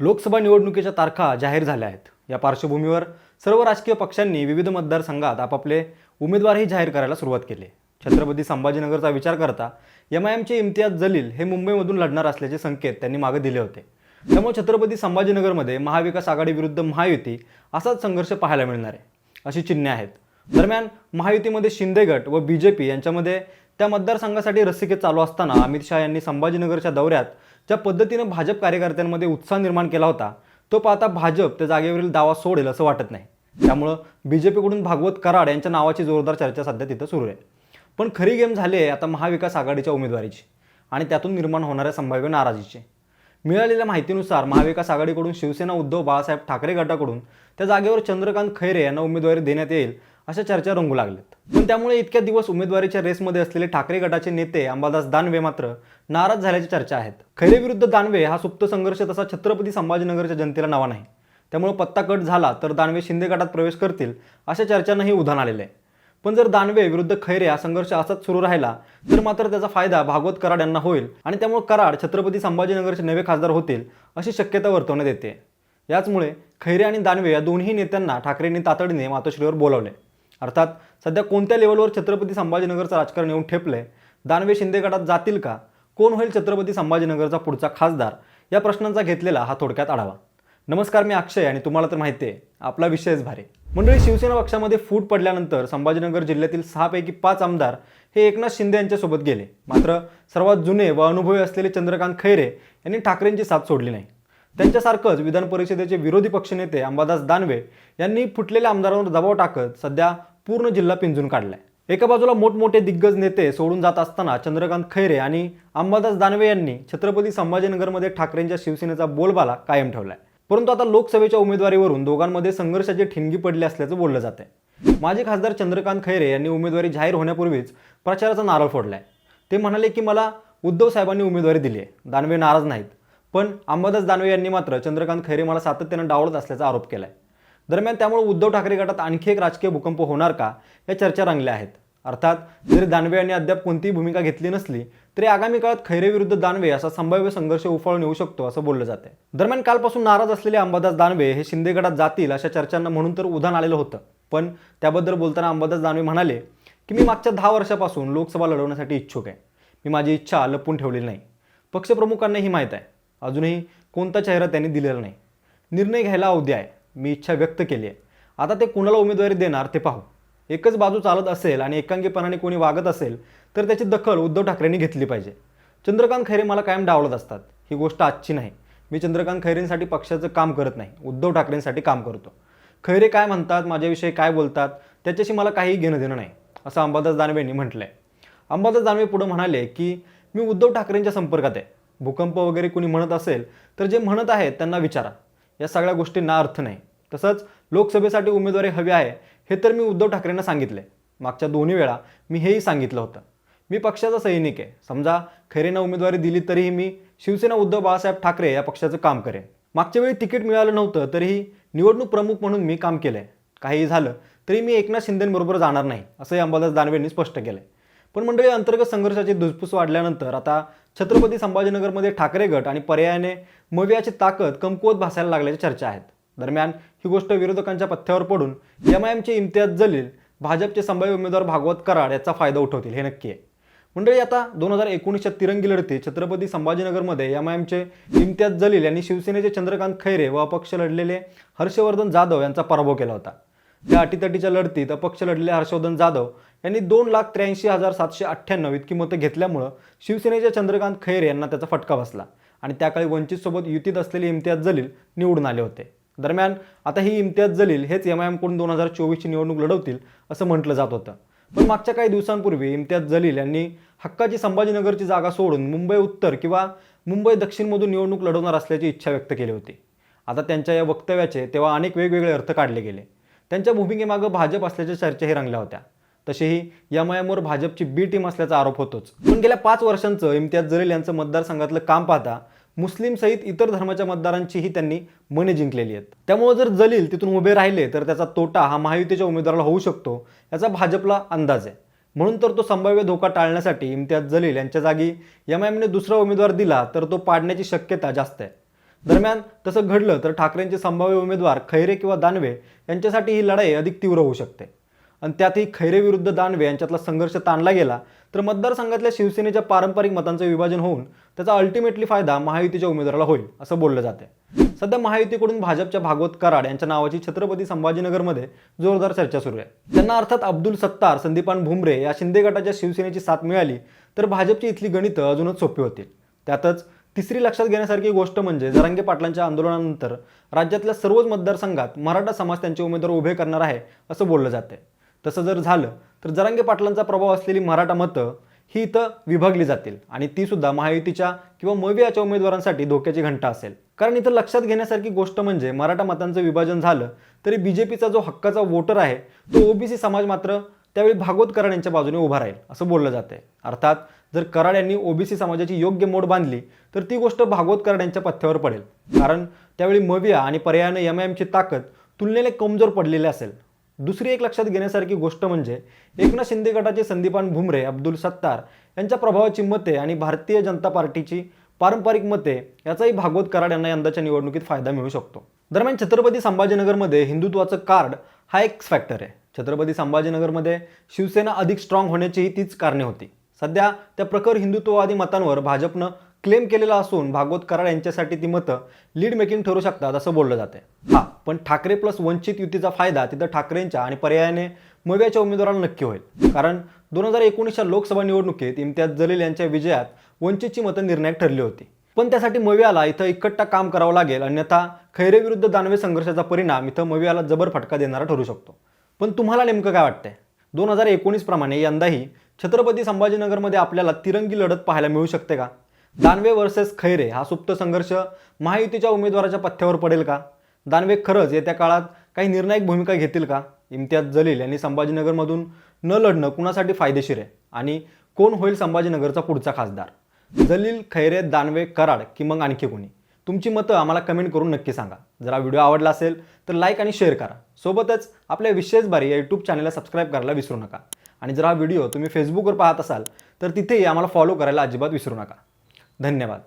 लोकसभा निवडणुकीच्या तारखा जाहीर झाल्या आहेत. या पार्श्वभूमीवर सर्व राजकीय पक्षांनी विविध मतदारसंघात आपापले उमेदवारही जाहीर करायला सुरुवात केली. छत्रपती संभाजीनगरचा विचार करता एम आय एमचे इम्तियाज जलील हे मुंबईमधून लढणार असल्याचे संकेत त्यांनी मागे दिले होते. त्यामुळे छत्रपती संभाजीनगरमध्ये महाविकास आघाडी विरुद्ध महायुती असाच संघर्ष पाहायला मिळणार आहे अशी चिन्हे आहेत. दरम्यान महायुतीमध्ये शिंदे गट व बी जे पी यांच्यामध्ये त्या मतदारसंघासाठी रस्सिकेत चालू असताना अमित शहा यांनी संभाजीनगरच्या दौऱ्यात ज्या पद्धतीनं भाजप कार्यकर्त्यांमध्ये उत्साह निर्माण केला होता तो पाहता भाजप त्या जागेवरील दावा सोडेल असं वाटत नाही. त्यामुळं बी जे पीकडून भागवत कराड यांच्या नावाची जोरदार चर्चा सध्या तिथं सुरू आहे. पण खरी गेम झाली आहे आता महाविकास आघाडीच्या उमेदवारीची आणि त्यातून निर्माण होणाऱ्या संभाव्य नाराजीची. मिळालेल्या माहितीनुसार महाविकास आघाडीकडून शिवसेना उद्धव बाळासाहेब ठाकरे गटाकडून त्या जागेवर चंद्रकांत खैरे यांना उमेदवारी देण्यात येईल अशा चर्चा रंगू लागल्यात पण त्यामुळे इतक्या दिवस उमेदवारीच्या रेसमध्ये असलेले ठाकरे गटाचे नेते अंबादास दानवे मात्र नाराज झाल्याची चर्चा आहेत. खैरे विरुद्ध दानवे हा सुप्त संघर्ष तसा छत्रपती संभाजीनगरच्या जनतेला नावा नाही. त्यामुळे पत्ता कट झाला तर दानवे शिंदे गटात प्रवेश करतील अशा चर्चांनाही उधाण आलेलं आहे. पण जर दानवे विरुद्ध खैरे हा संघर्ष असाच सुरू राहिला तर मात्र त्याचा फायदा भागवत कराड यांना होईल आणि त्यामुळे कराड छत्रपती संभाजीनगरचे नवे खासदार होतील अशी शक्यता वर्तवण्यात येते. याचमुळे खैरे आणि दानवे या दोन्ही नेत्यांना ठाकरेंनी तातडीने मातोश्रीवर बोलावले अर्थात सध्या कोणत्या लेवलवर छत्रपती संभाजीनगरचं राजकारण येऊन ठेपलंय? दानवे शिंदे गटात जातील का? कोण होईल छत्रपती संभाजीनगरचा पुढचा खासदार? या प्रश्नांचा घेतलेला हा थोडक्यात आढावा. नमस्कार मी अक्षय आणि तुम्हाला तर माहिती आहे आपला विषयच भारी. मंडळी शिवसेना पक्षामध्ये फूट पडल्यानंतर संभाजीनगर जिल्ह्यातील सहापैकी पाच आमदार हे एकनाथ शिंदे यांच्यासोबत गेले. मात्र सर्वात जुने व अनुभवी असलेले चंद्रकांत खैरे यांनी ठाकरेंची साथ सोडली नाही. त्यांच्यासारखंच विधान परिषदेचे विरोधी पक्षनेते अंबादास दानवे यांनी फुटलेल्या आमदारांवर दबाव टाकत सध्या पूर्ण जिल्हा पिंजून काढलाय. एका बाजूला मोठमोठे दिग्गज नेते सोडून जात असताना चंद्रकांत खैरे आणि अंबादास दानवे यांनी छत्रपती संभाजीनगरमध्ये ठाकरेंच्या शिवसेनेचा बोलबाला कायम ठेवलाय. परंतु आता लोकसभेच्या उमेदवारीवरून दोघांमध्ये संघर्षाची ठिणगी पडली असल्याचं बोललं जात आहे माजी खासदार चंद्रकांत खैरे यांनी उमेदवारी जाहीर होण्यापूर्वीच प्रचाराचा नारळ फोडलाय. ते म्हणाले की मला उद्धव साहेबांनी उमेदवारी दिली आहे दानवे नाराज नाहीत. पण अंबादास दानवे यांनी मात्र चंद्रकांत खैरे मला सातत्यानं डावलत असल्याचा आरोप केलाय. दरम्यान त्यामुळे उद्धव ठाकरे गटात आणखी एक राजकीय भूकंप होणार का या चर्चा रंगल्या आहेत. अर्थात जरी दानवे यांनी अद्याप कोणतीही भूमिका घेतली नसली तरी आगामी काळात खैरे विरुद्ध दानवे असा संभाव्य संघर्ष उफाळून येऊ शकतो असं बोललं जाते दरम्यान कालपासून नाराज असलेले अंबादास दानवे हे शिंदे गटात जातील अशा चर्चांना म्हणून तर उधाण आलेलं होतं. पण त्याबद्दल बोलताना अंबादास दानवे म्हणाले की मी मागच्या दहा वर्षापासून लोकसभा लढवण्यासाठी इच्छुक आहे. मी माझी इच्छा लपून ठेवलेली नाही. पक्षप्रमुखांनाही माहीत आहे. अजूनही कोणता चेहरा त्यांनी दिलेला नाही. निर्णय घ्यायला अवधी आहे. मी इच्छा व्यक्त केली आहे. आता ते कुणाला उमेदवारी देणार ते पाहू. एकच बाजू चालत असेल आणि एकांगीपणाने कोणी वागत असेल तर त्याची दखल उद्धव ठाकरेंनी घेतली पाहिजे. चंद्रकांत खैरे मला कायम डावलत असतात. ही गोष्ट आजची नाही. मी चंद्रकांत खैरेंसाठी पक्षाचं काम करत नाही. उद्धव ठाकरेंसाठी काम करतो. खैरे काय म्हणतात माझ्याविषयी काय बोलतात त्याच्याशी मला काही घेणं देणं नाही असं अंबादास दानवेंनी म्हटलं आहे अंबादास दानवे पुढं म्हणाले की मी उद्धव ठाकरेंच्या संपर्कात आहे. भूकंप वगैरे कुणी म्हणत असेल तर जे म्हणत आहेत त्यांना विचारा. या सगळ्या गोष्टींना अर्थ नाही. तसंच लोकसभेसाठी उमेदवारी हवी आहे हे तर मी उद्धव ठाकरेंना सांगितले. मागच्या दोन्ही वेळा मी हेही सांगितलं होतं. मी पक्षाचा सैनिक आहे. समजा खैरेंना उमेदवारी दिली तरीही मी शिवसेना उद्धव बाळासाहेब ठाकरे या पक्षाचं काम करेन. मागच्या वेळी तिकीट मिळालं नव्हतं तरीही निवडणूक प्रमुख म्हणून मी काम केलं आहे काहीही झालं तरी मी एकनाथ शिंदेंबरोबर जाणार नाही असंही अंबादास दानवेंनी स्पष्ट केलं आहे पण मंडळी अंतर्गत संघर्षाची धुसफूस वाढल्यानंतर आता छत्रपती संभाजीनगरमध्ये ठाकरे गट आणि पर्यायाने मवियाची ताकद कमकुवत भासायला लागल्याच्या चर्चा आहेत. दरम्यान ही गोष्ट विरोधकांच्या पथ्यावर पडून एम आय एमचे इम्तियाज जलील भाजपचे संभाव्य उमेदवार भागवत कराड याचा फायदा उठवतील हे नक्की आहे. मंडळी आता दोन हजार एकोणीसच्या तिरंगी लढतीत छत्रपती संभाजीनगरमध्ये एम आय एमचे इम्तियाज जलील यांनी शिवसेनेचे चंद्रकांत खैरे व अपक्ष लढलेले हर्षवर्धन जाधव यांचा पराभव केला होता. त्या अटीतटीच्या लढतीत अपक्ष लढलेले हर्षवर्धन जाधव यांनी दोन लाख त्र्याऐंशी हजार सातशे अठ्ठ्याण्णव इतकी मतं घेतल्यामुळं शिवसेनेच्या चंद्रकांत खैर यांना त्याचा फटका बसला. आणि त्या काळी वंचितसोबत युतीत असलेले इम्तियाज जलील निवडून आले होते. दरम्यान आता ही इम्तियाज जलील हेच एम आय एमकडून दोन हजार चोवीसची निवडणूक लढवतील असं म्हटलं जात होतं. पण मागच्या काही दिवसांपूर्वी इम्तियाज जलील यांनी हक्काची संभाजीनगरची जागा सोडून मुंबई उत्तर किंवा मुंबई दक्षिणमधून निवडणूक लढवणार असल्याची इच्छा व्यक्त केली होती. आता त्यांच्या या वक्तव्याचे तेव्हा अनेक वेगवेगळे अर्थ काढले गेले. त्यांच्या भूमिकेमागं भाजप असल्याच्या चर्चाही रंगल्या होत्या. तसेही एम आय भाजपची बी टीम असल्याचा आरोप होतोच. पण गेल्या पाच वर्षांचं इम्तियाज जलील यांचं मतदारसंघातलं काम पाहता मुस्लिम सहित इतर धर्माच्या मतदारांचीही त्यांनी मने जिंकलेली आहेत. त्यामुळे जर जलील तिथून उभे राहिले तर त्याचा तोटा हा महायुतीच्या उमेदवाराला होऊ शकतो याचा भाजपला अंदाज आहे. म्हणून तर तो संभाव्य धोका टाळण्यासाठी इम्तियाज जलील यांच्या जागी एम आय एमने दुसरा उमेदवार दिला तर तो पाडण्याची शक्यता जास्त आहे. दरम्यान तसं घडलं तर ठाकरेंचे संभाव्य उमेदवार खैरे किंवा दानवे यांच्यासाठी ही लढाई अधिक तीव्र होऊ शकते. आणि त्यातही खैरे विरुद्ध दानवे यांच्यातला संघर्ष ताणला गेला तर मतदारसंघातल्या शिवसेनेच्या पारंपरिक मतांचं विभाजन होऊन त्याचा अल्टिमेटली फायदा महायुतीच्या उमेदवाराला होईल असं बोललं जाते सध्या महायुतीकडून भाजपच्या भागवत कराड यांच्या नावाची छत्रपती संभाजीनगरमध्ये जोरदार चर्चा सुरू आहे. त्यांना अर्थात अब्दुल सत्तार संदीपान भुमरे या शिंदे गटाच्या शिवसेनेची साथ मिळाली तर भाजपची इथली गणितं अजूनच सोपी होतील. त्यातच तिसरी लक्षात घेण्यासारखी गोष्ट म्हणजे जरांगे पाटलांच्या आंदोलनानंतर राज्यातल्या सर्वच मतदारसंघात मराठा समाज त्यांचे उमेदवार उभे करणार आहे असं बोललं जाते तसं जर झालं तर जरांगे पाटलांचा प्रभाव असलेली मराठा मतं ही इथं विभागली जातील आणि ती सुद्धा महायुतीच्या किंवा मवियाच्या उमेदवारांसाठी धोक्याची घंटा असेल. कारण इथं लक्षात घेण्यासारखी गोष्ट म्हणजे मराठा मतांचं विभाजन झालं तरी बीजेपीचा जो हक्काचा वोटर आहे तो ओबीसी समाज मात्र त्यावेळी भागवत कराड यांच्या बाजूने उभा राहील असं बोललं जाते अर्थात जर कराड यांनी ओबीसी समाजाची योग्य मोड बांधली तर ती गोष्ट भागवत कराड यांच्या पथ्यावर पडेल. कारण त्यावेळी मविया आणि पर्यायानं एम आय एमची ताकद तुलनेने कमजोर पडलेली असेल. दुसरी एक लक्षात घेण्यासारखी गोष्ट म्हणजे एकनाथ शिंदे गटाचे संदीपान भुमरे अब्दुल सत्तार यांच्या प्रभावाची मते आणि भारतीय जनता पार्टीची पारंपरिक मते याचाही भागवत कराड यांना यंदाच्या निवडणुकीत फायदा मिळू शकतो. दरम्यान छत्रपती संभाजीनगरमध्ये हिंदुत्वाचं कार्ड हा एक फॅक्टर आहे. छत्रपती संभाजीनगरमध्ये शिवसेना अधिक स्ट्रॉंग होण्याचीही तीच कारणे होती. सध्या त्या प्रखर हिंदुत्ववादी मतांवर भाजपनं क्लेम केलेला असून भागवत कराड यांच्यासाठी ती मतं लीड मेकिंग ठरू शकतात असं बोललं जाते हा पण ठाकरे प्लस वंचित युतीचा फायदा तिथं ठाकरेंच्या आणि पर्यायाने मव्याच्या उमेदवाराला नक्की होईल. कारण दोन हजार एकोणीसच्या लोकसभा निवडणुकीत इम्तियाज जलील यांच्या विजयात वंचितची मतं निर्णायक ठरली होती. पण त्यासाठी मव्याला इथं इकट्टा काम करावं लागेल अन्यथा खैरे विरुद्ध दानवे संघर्षाचा परिणाम इथं मव्याला जबर फटका देणारा ठरू शकतो. पण तुम्हाला नेमकं काय वाटतंय? दोन हजार एकोणीसप्रमाणे यंदाही छत्रपती संभाजीनगरमध्ये आपल्याला तिरंगी लढत पाहायला मिळू शकते का? दानवे वर्सेस खैरे हा सुप्त संघर्ष महायुतीच्या उमेदवाराच्या पथ्यावर पडेल का? दानवे खरंच येत्या काळात काही निर्णायक भूमिका घेतील का? इम्तियाज जलील यांनी संभाजीनगरमधून न लढणं कुणासाठी फायदेशीर आहे? आणि कोण होईल संभाजीनगरचा पुढचा खासदार? जलील खैरे दानवे कराड की मग आणखी कोणी? तुमची मतं आम्हाला कमेंट करून नक्की सांगा. जर हा व्हिडिओ आवडला असेल तर लाईक आणि शेअर करा. सोबतच आपल्या विशेष बारी या यूट्यूब चॅनलला सबस्क्राईब करायला विसरू नका. आणि जर हा व्हिडिओ तुम्ही फेसबुकवर पाहत असाल तर तिथेही आम्हाला फॉलो करायला अजिबात विसरू नका. धन्यवाद.